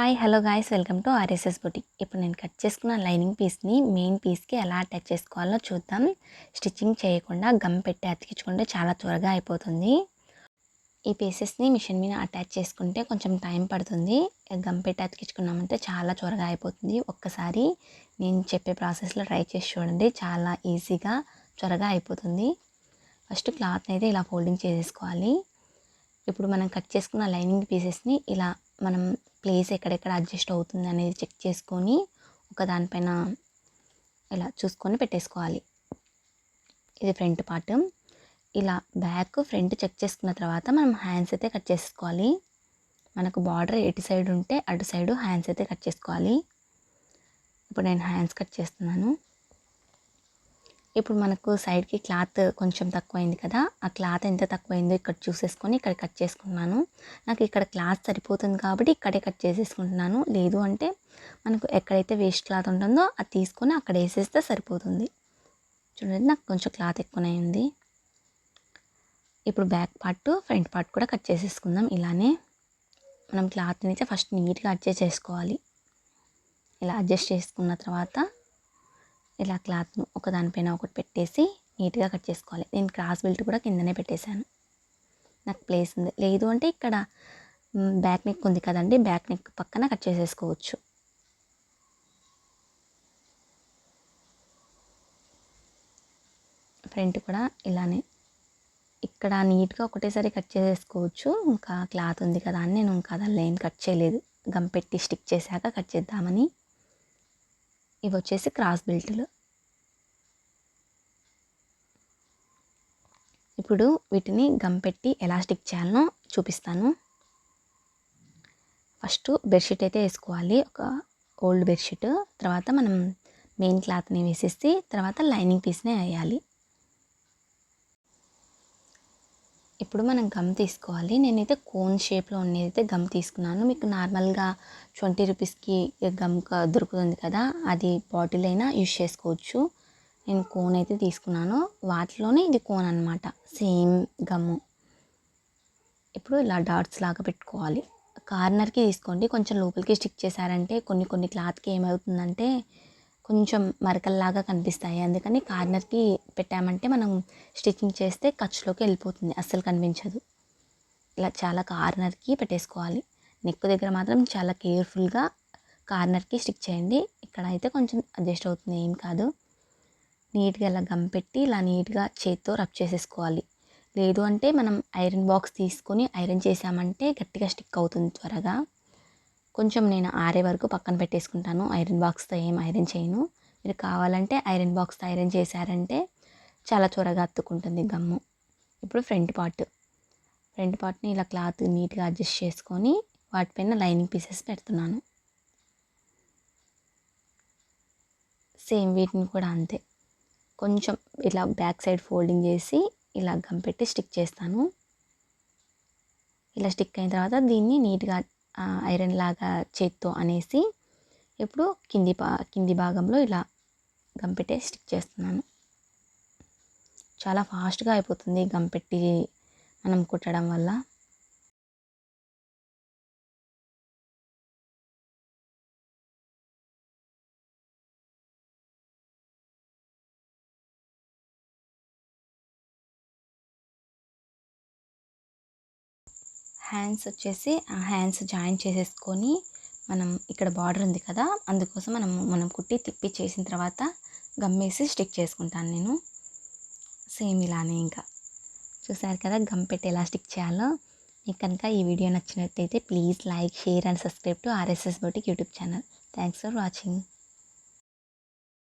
Hi hello guys. Welcome to RSS boutique. ఇప్పుడు నేను cut చేసుకున్న లైనింగ్ పీస్ని మెయిన్ పీస్కి ఎలా అటాచ్ చేసుకోవాలో చూద్దాం. స్టిచ్చింగ్ చేయకుండా గమ్ పెట్టి అతికించుకుంటే చాలా త్వరగా అయిపోతుంది. ఈ పీసెస్ని మిషన్ మీద అటాచ్ చేసుకుంటే కొంచెం టైం పడుతుంది. గమ్ పెట్టి అతికించుకున్నామంటే చాలా త్వరగా అయిపోతుంది. ఒక్కసారి నేను చెప్పే ప్రాసెస్లో ట్రై చేసి చూడండి. చాలా ఈజీగా త్వరగా అయిపోతుంది. ఫస్ట్ క్లాత్ని అయితే ఇలా ఫోల్డింగ్ చేసేసుకోవాలి. ఇప్పుడు మనం కట్ చేసుకున్న లైనింగ్ పీసెస్ని ఇలా మనం ప్లేస్ ఎక్కడెక్కడ అడ్జస్ట్ అవుతుంది అనేది చెక్ చేసుకొని ఒక దానిపైన ఇలా చూసుకొని పెట్టేసుకోవాలి. ఇది ఫ్రంట్ పార్ట్ ఇలా బ్యాక్ ఫ్రంట్ చెక్ చేసుకున్న తర్వాత మనం హ్యాండ్స్ అయితే కట్ చేసుకోవాలి. మనకు బార్డర్ ఎటు సైడ్ ఉంటే అటు సైడు హ్యాండ్స్ అయితే కట్ చేసుకోవాలి. ఇప్పుడు నేను హ్యాండ్స్ కట్ చేస్తున్నాను. ఇప్పుడు మనకు సైడ్కి క్లాత్ కొంచెం తక్కువైంది కదా ఆ క్లాత్ ఎంత తక్కువైందో ఇక్కడ చూసేసుకొని ఇక్కడ కట్ చేసుకున్నాను. నాకు ఇక్కడ క్లాత్ సరిపోతుంది కాబట్టి ఇక్కడే కట్ చేసేసుకుంటున్నాను. లేదు అంటే మనకు ఎక్కడైతే వేస్ట్ క్లాత్ ఉంటుందో అది తీసుకొని అక్కడ వేసేస్తే సరిపోతుంది. చూడండి నాకు కొంచెం క్లాత్ ఎక్కువనే ఉంది. ఇప్పుడు బ్యాక్ పార్ట్ ఫ్రంట్ పార్ట్ కూడా కట్ చేసేసుకుందాం ఇలానే. మనం క్లాత్ని అయితే ఫస్ట్ నీట్గా అడ్జస్ట్ చేసుకోవాలి. ఇలా అడ్జస్ట్ చేసుకున్న తర్వాత ఇలా క్లాత్ను ఒకదానిపైన ఒకటి పెట్టేసి నీట్గా కట్ చేసుకోవాలి. నేను క్రాస్ బెల్ట్ కూడా కిందనే పెట్టేశాను. నాకు ప్లేస్ ఉంది. లేదు అంటే ఇక్కడ బ్యాక్ నెక్ ఉంది కదండి. బ్యాక్ నెక్ పక్కన కట్ చేసేసుకోవచ్చు. ఫ్రంట్ కూడా ఇలానే. ఇక్కడ నీట్గా ఒకటేసారి కట్ చేసేసుకోవచ్చు. ఇంకా క్లాత్ ఉంది కదా అని నేను ఇంకా అలా ఏం కట్ చేయలేదు. గమ్ పెట్టి స్టిక్ చేశాక కట్ చేద్దామని. ఇవి వచ్చేసి క్రాస్ బెల్ట్లు. ఇప్పుడు వీటిని గమ్ పెట్టి ఎలా స్టిక్ చేయాలనో చూపిస్తాను. ఫస్ట్ బెడ్షీట్ అయితే వేసుకోవాలి. ఒక ఓల్డ్ బెడ్షీట్. తర్వాత మనం మెయిన్ క్లాత్ని వేసేసి తర్వాత లైనింగ్ పీస్నే వేయాలి. ఇప్పుడు మనం గమ్ తీసుకోవాలి. నేనైతే కోన్ షేప్లో ఉన్నదైతే గమ్ తీసుకున్నాను. మీకు నార్మల్గా ట్వంటీ రూపీస్కి గమ్ దొరుకుతుంది కదా అది బాటిల్ అయినా యూజ్ చేసుకోవచ్చు. నేను కోన్ అయితే తీసుకున్నాను. వాటిలోనే ఇది కోన్ అనమాట సేమ్ గమ్ము ఇప్పుడు ఇలా డాట్స్ లాగా పెట్టుకోవాలి. కార్నర్కి తీసుకోండి. కొంచెం లోపలికి స్టిక్ చేశారంటే కొన్ని కొన్ని క్లాత్కి ఏమవుతుందంటే కొంచెం మరకల్లాగా కనిపిస్తాయి. అందుకని కార్నర్కి పెట్టామంటే మనం స్టిచ్చింగ్ చేస్తే ఖర్చులోకి వెళ్ళిపోతుంది. అస్సలు కనిపించదు. ఇలా చాలా కార్నర్కి పెట్టేసుకోవాలి. నెక్ దగ్గర మాత్రం చాలా కేర్ఫుల్గా కార్నర్కి స్టిక్ చేయండి. ఇక్కడ అయితే కొంచెం అడ్జస్ట్ అవుతుంది. ఏం కాదు. నీట్గా ఇలా గమ్ పెట్టి ఇలా నీట్గా చేత్తో రబ్ చేసేసుకోవాలి. లేదు అంటే మనం ఐరన్ బాక్స్ తీసుకొని ఐరన్ చేసామంటే గట్టిగా స్టిక్ అవుతుంది త్వరగా. కొంచెం నేను ఆరే వరకు పక్కన పెట్టేసుకుంటాను. ఐరన్ బాక్స్తో ఏం ఐరన్ చేయను. మీరు కావాలంటే ఐరన్ బాక్స్తో ఐరన్ చేశారంటే చాలా త్వరగా అత్తుకుంటుంది గమ్ము. ఇప్పుడు ఫ్రంట్ పార్ట్. ఫ్రంట్ పార్ట్ని ఇలా క్లాత్ నీట్గా అడ్జస్ట్ చేసుకొని వాటిపైన లైనింగ్ పీసెస్ పెడుతున్నాను. సేమ్ వీటిని కూడా అంతే. కొంచెం ఇలా బ్యాక్ సైడ్ ఫోల్డింగ్ చేసి ఇలా గమ్ పెట్టి స్టిక్ చేస్తాను. ఇలా స్టిక్ అయిన తర్వాత దీన్ని నీట్గా ఐరన్ లాగా చేత్తో అనేసి ఇప్పుడు కింది పా కింది భాగంలో ఇలా గంపెట్టే స్టిక్ చేస్తున్నాను. చాలా ఫాస్ట్గా అయిపోతుంది గంపెట్టి మనం కుట్టడం వల్ల. హ్యాండ్స్ వచ్చేసి ఆ హ్యాండ్స్ జాయిన్ చేసేసుకొని మనం ఇక్కడ బార్డర్ ఉంది కదా అందుకోసం మనం మనం కుట్టి తిప్పి చేసిన తర్వాత గమ్మేసి స్టిక్ చేసుకుంటాను నేను. సేమ్ ఇలానే ఇంకా. చూసారు కదా గమ్ పెట్టి ఎలా స్టిక్ చేయాలో? మీకు కనుక ఈ వీడియో నచ్చినట్టయితే please like share and subscribe to RSS boutique YouTube channel. Thanks for watching.